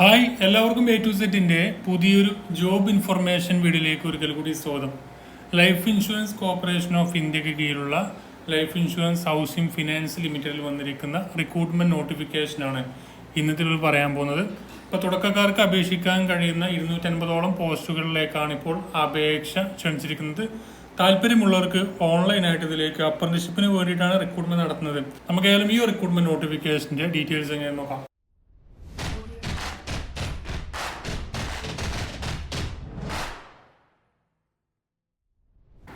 Hi എല്ലാവർക്കും A to സെറ്റിന്റെ പുതിയൊരു ജോബ് ഇൻഫർമേഷൻ വീഡിയോയിലേക്ക് ഒരിക്കൽ കൂടി സ്വാഗതം. ലൈഫ് ഇൻഷുറൻസ് കോർപ്പറേഷൻ ഓഫ് ഇന്ത്യയ്ക്ക് കീഴിലുള്ള ലൈഫ് ഇൻഷുറൻസ് ഹൗസിംഗ് ഫിനാൻസ് ലിമിറ്റഡിൽ വന്നിരിക്കുന്ന റിക്രൂട്ട്മെന്റ് നോട്ടിഫിക്കേഷനാണ് ഇന്നത്തെ പറയാൻ പോകുന്നത്. ഇപ്പോൾ തുടക്കക്കാർക്ക് അപേക്ഷിക്കാൻ കഴിയുന്ന ഇരുന്നൂറ്റൻപതോളം പോസ്റ്റുകളിലേക്കാണ് ഇപ്പോൾ അപേക്ഷ ക്ഷണിച്ചിരിക്കുന്നത്. താല്പര്യമുള്ളവർക്ക് ഓൺലൈനായിട്ട് ഇതിലേക്ക് അപ്രന്റിഷിപ്പിന് വേണ്ടിയിട്ടാണ് റിക്രൂട്ട്മെന്റ് നടത്തുന്നത്. നമുക്ക് ഏതായാലും ഈ റിക്രൂട്ട്മെന്റ് നോട്ടിഫിക്കേഷന്റെ ഡീറ്റെയിൽസ് എങ്ങനെ നോക്കാം.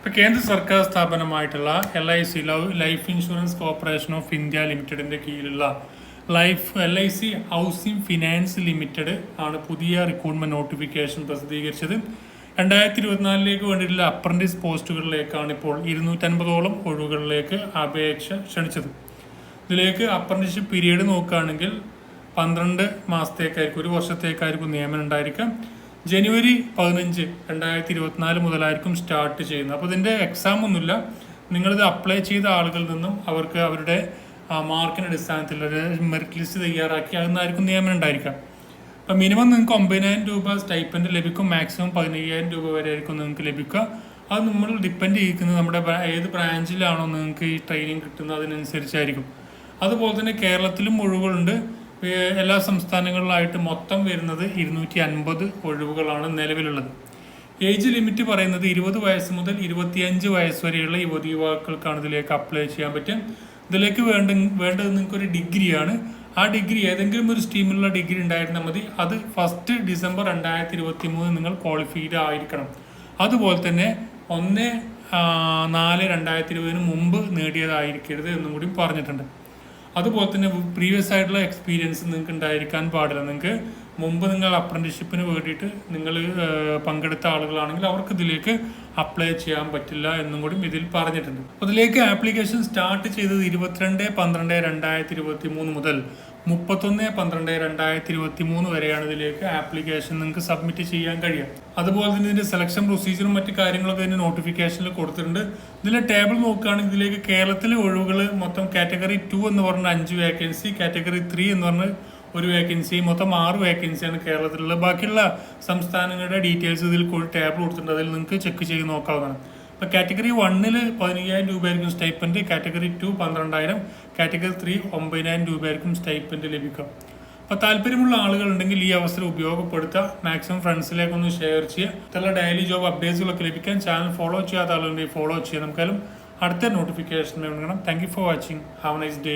ഇപ്പൊ കേന്ദ്ര സർക്കാർ സ്ഥാപനമായിട്ടുള്ള L I C life insurance corporation of India ലിമിറ്റഡിന്റെ കീഴിലുള്ള life L I C housing finance limited ആണ് പുതിയ റിക്രൂട്ട്മെന്റ് നോട്ടിഫിക്കേഷൻ പ്രസിദ്ധീകരിച്ചത്. രണ്ടായിരത്തി ഇരുപത്തിനാലിലേക്ക് വേണ്ടിയിട്ടുള്ള അപ്രന്റീസ് പോസ്റ്റുകളിലേക്കാണ് ഇപ്പോൾ ഇരുന്നൂറ്റൻപതോളം ഒഴിവുകളിലേക്ക് അപേക്ഷ ക്ഷണിച്ചത്. ഇതിലേക്ക് അപ്രന്റീഷിപ്പ് പീരീഡ് നോക്കുകയാണെങ്കിൽ പന്ത്രണ്ട് മാസത്തേക്കായിരിക്കും ഒരു വർഷത്തേക്കായിരിക്കും നിയമനം ഉണ്ടായിരിക്കാം ജനുവരി പതിനഞ്ച് രണ്ടായിരത്തി ഇരുപത്തിനാല് മുതലായിരിക്കും സ്റ്റാർട്ട് ചെയ്യുന്നത്. അപ്പോൾ ഇതിന്റെ എക്സാം ഒന്നുമില്ല. നിങ്ങളിത് അപ്ലൈ ചെയ്ത ആളുകളിൽ നിന്നും അവർക്ക് അവരുടെ മാർക്കിന്റെ അടിസ്ഥാനത്തിൽ ഒരു മെറിറ്റ് ലിസ്റ്റ് തയ്യാറാക്കി അതിനായിരിക്കും നിയമനം ഉണ്ടായിരിക്കാം അപ്പം മിനിമം നിങ്ങൾക്ക് ഒമ്പതിനായിരം രൂപ സ്റ്റൈപ്പൻഡ് ലഭിക്കും. മാക്സിമം പതിനയ്യായിരം രൂപ വരെ ആയിരിക്കും നിങ്ങൾക്ക് ലഭിക്കുക. അത് നമ്മൾ ഡിപ്പെൻഡ് ചെയ്യിക്കുന്നത് നമ്മുടെ ഏത് ബ്രാഞ്ചിലാണോ നിങ്ങൾക്ക് ഈ ട്രെയിനിങ് കിട്ടുന്നത് അതിനനുസരിച്ചായിരിക്കും. അതുപോലെ തന്നെ കേരളത്തിലും ഒഴിവുകളുണ്ട്. എല്ലാ സംസ്ഥാനങ്ങളിലായിട്ട് മൊത്തം വരുന്നത് ഇരുന്നൂറ്റി അൻപത് ഒഴിവുകളാണ് നിലവിലുള്ളത്. ഏജ് ലിമിറ്റ് പറയുന്നത് ഇരുപത് വയസ്സ് മുതൽ ഇരുപത്തിയഞ്ച് വയസ്സ് വരെയുള്ള യുവതി യുവാക്കൾക്കാണ് ഇതിലേക്ക് അപ്ലൈ ചെയ്യാൻ പറ്റും ഇതിലേക്ക് വേണ്ട വേണ്ടത് നിങ്ങൾക്ക് ഒരു ഡിഗ്രിയാണ്. ആ ഡിഗ്രി ഏതെങ്കിലും ഒരു സ്ട്രീമിലുള്ള ഡിഗ്രി ഉണ്ടായിരുന്നാൽ മതി. അത് ഫസ്റ്റ് ഡിസംബർ രണ്ടായിരത്തി ഇരുപത്തി മൂന്ന് നിങ്ങൾ ക്വാളിഫൈഡ് ആയിരിക്കണം. അതുപോലെ തന്നെ ഒന്ന് നാല് രണ്ടായിരത്തി ഇരുപതിന് മുമ്പ് നേടിയതായിരിക്കരുത് എന്നും കൂടി പറഞ്ഞിട്ടുണ്ട്. അതുപോലെ തന്നെ പ്രീവിയസ് ആയിട്ടുള്ള എക്സ്പീരിയൻസ് നിങ്ങൾക്ക് ഉണ്ടായിരിക്കാൻ പാടില്ല. നിങ്ങൾക്ക് മുമ്പ് നിങ്ങൾ അപ്രന്റീഷിപ്പിന് വേണ്ടിയിട്ട് നിങ്ങൾ പങ്കെടുത്ത ആളുകളാണെങ്കിൽ അവർക്ക് ഇതിലേക്ക് അപ്ലൈ ചെയ്യാൻ പറ്റില്ല എന്നും കൂടി ഇതിൽ പറഞ്ഞിട്ടുണ്ട്. അപ്പോൾ ഇതിലേക്ക് ആപ്ലിക്കേഷൻ സ്റ്റാർട്ട് ചെയ്തത് ഇരുപത്തിരണ്ട് പന്ത്രണ്ട് രണ്ടായിരത്തി ഇരുപത്തി മൂന്ന് മുതൽ മുപ്പത്തൊന്ന് പന്ത്രണ്ട് രണ്ടായിരത്തി ഇരുപത്തി മൂന്ന് വരെയാണ് ഇതിലേക്ക് ആപ്ലിക്കേഷൻ നിങ്ങൾക്ക് സബ്മിറ്റ് ചെയ്യാൻ കഴിയുക. അതുപോലെ തന്നെ ഇതിന്റെ സെലക്ഷൻ പ്രൊസീജിയറും മറ്റു കാര്യങ്ങളൊക്കെ ഇതിന്റെ നോട്ടിഫിക്കേഷനിൽ കൊടുത്തിട്ടുണ്ട്. ഇതിലെ ടേബിൾ നോക്കുകയാണെങ്കിൽ ഇതിലേക്ക് കേരളത്തിലെ ഒഴിവുകൾ മൊത്തം കാറ്റഗറി ടു എന്ന് പറഞ്ഞ അഞ്ച് വേക്കൻസി കാറ്റഗറി ത്രീ എന്ന് പറഞ്ഞ ഒരു വേക്കൻസി മൊത്തം ആറ് വേക്കൻസിയാണ് കേരളത്തിലുള്ളത് ബാക്കിയുള്ള സംസ്ഥാനങ്ങളുടെ ഡീറ്റെയിൽസ് ഇതിൽ ടേബിൾ കൊടുത്തിട്ടുണ്ട്. അതിൽ നിങ്ങൾക്ക് ചെക്ക് ചെയ്ത് നോക്കാവുന്നതാണ്. ഇപ്പൊ കാറ്റഗറി വണ്ണിൽ പതിനയ്യായിരം രൂപയായിരിക്കും സ്റ്റൈപ്പൻഡ് കാറ്റഗറി ടു പന്ത്രണ്ടായിരം കാറ്റഗറി ത്രീ ഒമ്പതിനായിരം രൂപയായിരിക്കും സ്റ്റൈപ്പൻഡ് ലഭിക്കും അപ്പോൾ താല്പര്യമുള്ള ആളുകൾ ഉണ്ടെങ്കിൽ ഈ അവസരം ഉപയോഗപ്പെടുത്തുക. മാക്സിമം ഫ്രണ്ട്സിലേക്കൊന്ന് ഷെയർ ചെയ്യുക. ഇത്തരം ഡെയിലി ജോബ് അപ്ഡേറ്റ്സുകളൊക്കെ ലഭിക്കാൻ ചാനൽ ഫോളോ ചെയ്യാത്ത ആളുകളുണ്ടെങ്കിൽ ഫോളോ ചെയ്യുക. നമുക്കാലും അടുത്ത നോട്ടിഫിക്കേഷൻ വേണം thank you for watching have nice day